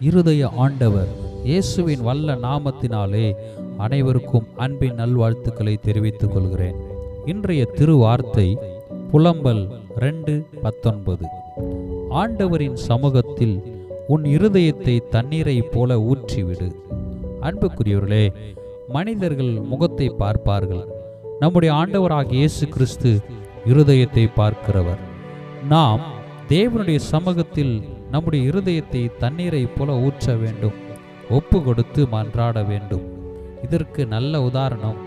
இருதய ஆண்டவர் இயேசுவின் வல்ல நாமத்தினாலே அனைவருக்கும் அன்பின் நல்வாழ்த்துக்களை தெரிவித்துக் கொள்கிறேன். இன்றைய திருவார்த்தை புலம்பல் ரெண்டு பத்தொன்பது. ஆண்டவரின் சமூகத்தில் உன் இருதயத்தை தண்ணீரைப் போல ஊற்றிவிடு. அன்புக்குரியவர்களே மனிதர்கள் முகத்தை பார்ப்பார்கள். நம்முடைய ஆண்டவராக இயேசு கிறிஸ்து இருதயத்தை பார்க்கிறவர். நாம் தேவனுடைய சமூகத்தில் நம்முடைய இருதயத்தை தண்ணீரைப் போல ஊற்ற வேண்டும். ஒப்பு கொடுத்து மன்றாட வேண்டும். இதற்கு நல்ல உதாரணம்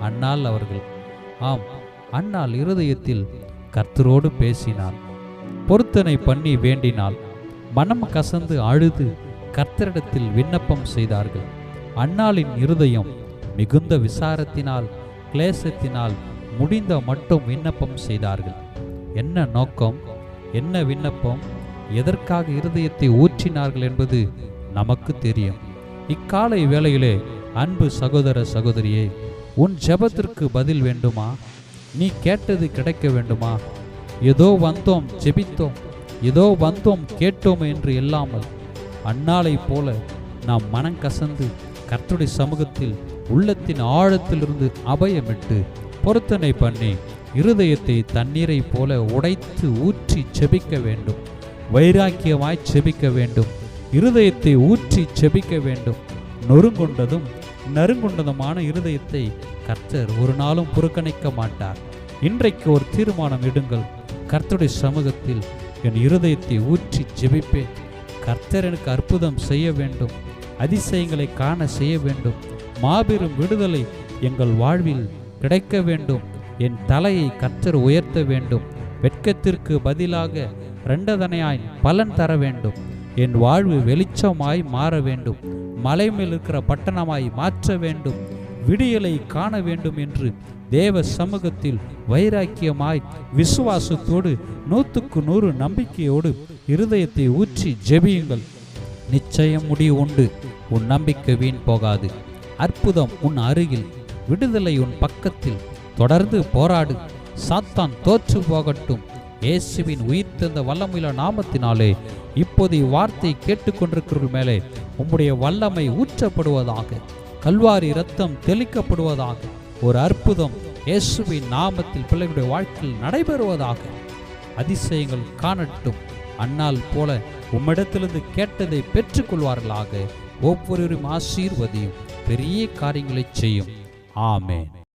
அண்ணால் அவர்கள். ஆம் அன்னாள் இருதயத்தில் கர்த்தரோடு பேசினாள் பொருத்தனை பண்ணி வேண்டினாள். மனம் கசந்து அழுது கர்த்தரிடத்தில் விண்ணப்பம் செய்தார்கள். அன்னாளின் இருதயம் மிகுந்த விசாரத்தினால் கிளேசத்தினால் முடிந்த மட்டும் விண்ணப்பம் செய்தார்கள். என்ன நோக்கம்? என்ன விண்ணப்பம்? எதற்காக இருதயத்தை ஊற்றினார்கள் என்பது நமக்கு தெரியும். இக்காலை வேளையிலே அன்பு சகோதர சகோதரியே உன் ஜெபத்திற்கு பதில் வேண்டுமா? நீ கேட்டது கிடைக்க வேண்டுமா? ஏதோ வந்தோம் ஜெபித்தோம் ஏதோ வந்தோம் கேட்டோம் என்று இல்லாமல் அன்னாலை போல நாம் மனம் கசந்து கர்த்தருடைய சமூகத்தில் உள்ளத்தின் ஆழத்திலிருந்து அபயமிட்டு பொருத்தனை பண்ணி இருதயத்தை தண்ணீரைப் போல உடைத்து ஊற்றி செபிக்க வேண்டும். வைராக்கியமாய் செபிக்க வேண்டும். இருதயத்தை ஊற்றி செபிக்க வேண்டும். நொறுங்கொண்டதும் நறுங்கொண்டதுமான இருதயத்தை கர்த்தர் ஒரு நாளும் புறக்கணிக்க மாட்டார். இன்றைக்கு ஒரு தீர்மானம் எடுங்கள். கர்த்தருடைய சமூகத்தில் என் இருதயத்தை ஊற்றி ஜெபிப்பேன் கர்த்தர் எனக்கு அற்புதம் செய்ய வேண்டும். அதிசயங்களை காண செய்ய வேண்டும். மாபெரும் விடுதலை எங்கள் வாழ்வில் கிடைக்க வேண்டும். என் தலையை கர்த்தர் உயர்த்த வேண்டும். வெட்கத்திற்கு பதிலாக ரெண்டதனையாய் பலன் தர வேண்டும். என் வாழ்வு வெளிச்சமாய் மாற வேண்டும். மலை மேல் இருக்கிற பட்டணமாய் மாற்ற வேண்டும். விடியலை காண வேண்டும் என்று தேவ சமூகத்தில் வைராக்கியமாய் விசுவாசத்தோடு நூற்றுக்கு நூறு நம்பிக்கையோடு இருதயத்தை ஊற்றி ஜெபியுங்கள். நிச்சயம் முடிவு உண்டு. உன் நம்பிக்கை வீண் போகாது. அற்புதம் உன் அருகில். விடுதலை உன் பக்கத்தில். தொடர்ந்து போராடு. சாத்தான் தோற்று போகட்டும். இயேசுவின் உயிர்த்தெழுந்த வல்லமையுள்ள நாமத்தினாலே இப்போது இவ்வார்த்தை கேட்டுக்கொண்டிருக்கிறவர்கள் மேலே உம்முடைய வல்லமை ஊற்றப்படுவதாக கல்வாரி இரத்தம் தெளிக்கப்படுவதாக ஒரு அற்புதம் இயேசுவின் நாமத்தில் பிள்ளைகளுடைய வாழ்க்கையில் நடைபெறுவதாக அதிசயங்கள் காணட்டும். அன்னால் போல உம்மிடத்திலிருந்து கேட்டதை பெற்றுக்கொள்வார்களாக. ஒவ்வொருவரும் ஆசீர்வதியும் பெரிய காரியங்களை செய்யும். ஆமேன்.